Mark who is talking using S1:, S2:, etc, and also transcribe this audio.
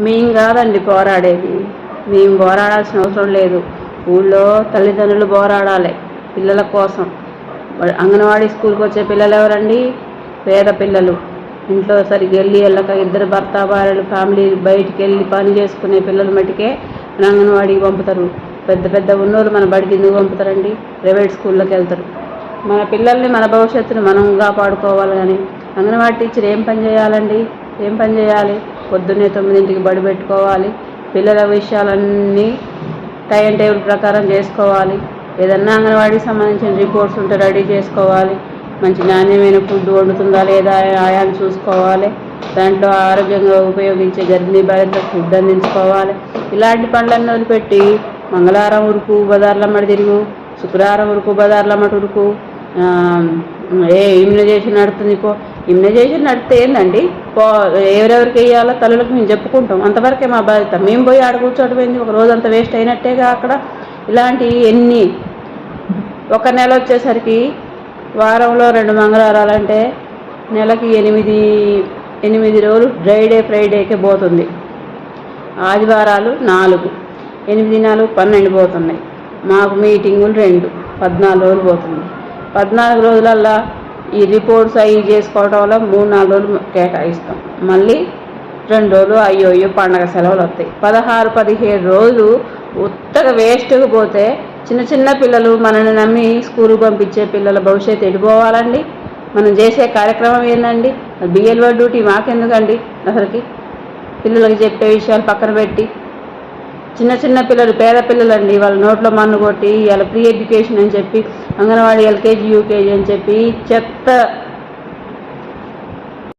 S1: మేం కాదండి పోరాడేది. మేము పోరాడాల్సిన అవసరం లేదు. ఊళ్ళో తల్లిదండ్రులు పోరాడాలి పిల్లల కోసం. అంగన్వాడీ స్కూల్కి వచ్చే పిల్లలు ఎవరండి? పేద పిల్లలు. ఇంట్లో సరిగ్గా వెళ్ళి వెళ్ళక ఇద్దరు భర్త భార్యలు ఫ్యామిలీ బయటికి వెళ్ళి పని చేసుకునే పిల్లలు మట్టుకే మన అంగన్వాడీకి పంపుతారు. పెద్ద పెద్ద ఉన్నోళ్ళు మన బడికి ఎందుకు పంపుతారండి? ప్రైవేట్ స్కూల్లోకి వెళ్తారు. మన పిల్లల్ని మన భవిష్యత్తును మనం కాపాడుకోవాలి కానీ అంగన్వాడీ టీచర్ ఏం పని చేయాలండి? ఏం పని చేయాలి? పొద్దున్నే తొమ్మిదింటికి బడి పెట్టుకోవాలి. పిల్లల విషయాలన్నీ టైం టేబుల్ ప్రకారం చేసుకోవాలి. ఏదన్నా అంగన్వాడీకి సంబంధించిన రిపోర్ట్స్ ఉంటే రెడీ చేసుకోవాలి. మంచి నాణ్యమైన ఫుడ్ వండుతుందా లేదా ఆయాన్ని చూసుకోవాలి. దాంట్లో ఆరోగ్యంగా ఉపయోగించే గర్భిణీ బాలింతలకు ఫుడ్ అందించుకోవాలి. ఇలాంటి పనులన్నీ వదిలిపెట్టి మంగళవారం ఉరుకు బజార్లమ్మడి తిరుగు శుక్రవారం ఉరుకు బజార్లమ్మటి ఉరుకు ఏ ఇమ్యునైజేషన్ నడుతుంది పో. ఇమ్యునైజేషన్ నడితే ఏందండి? పో ఎవరెవరికి వేయాలో తల్లులకు మేము చెప్పుకుంటాం. అంతవరకే మా బాధ్యత. మేము పోయి ఆడ కూర్చోవడం ఒక రోజు అంత వేస్ట్ అయినట్టేగా అక్కడ ఇలాంటి ఎన్ని ఒక నెల వచ్చేసరికి వారంలో రెండు మంగళవారాలు అంటే నెలకి ఎనిమిది ఎనిమిది రోజులు డ్రైడే ఫ్రైడేకే పోతుంది. ఆదివారాలు నాలుగు ఎనిమిది నాలుగు పన్నెండు పోతున్నాయి. మాకు మీటింగులు రెండు పద్నాలుగు రోజులు పోతుంది. పద్నాలుగు రోజులల్లా ఈ రిపోర్ట్స్ అవి చేసుకోవడం వల్ల మూడు నాలుగు రోజులు కేటాయిస్తాం. మళ్ళీ రెండు రోజులు అయ్యోయ్యో పండగ సెలవులు వస్తాయి. పదహారు పదిహేడు రోజులు ఉత్తగా వేస్ట్గా పోతే చిన్న చిన్న పిల్లలు మనల్ని నమ్మి స్కూల్కి పంపించే పిల్లల భవిష్యత్తు ఎడిపోవాలండి మనం చేసే కార్యక్రమం ఏందండి? బిఎల్ఓ డ్యూటీ మాకెందుకండి? అసలుకి పిల్లలకి చెప్పే విషయాలు పక్కన పెట్టి చిన్న చిన్న పిల్లలు పేద పిల్లలండి. వాళ్ళ నోట్లో మన్ను కొట్టి వాళ్ళ ప్రీ ఎడ్యుకేషన్ అని చెప్పి అంగన్వాడీ ఎల్కేజీ యూకేజీ అని చెప్పి చెత్త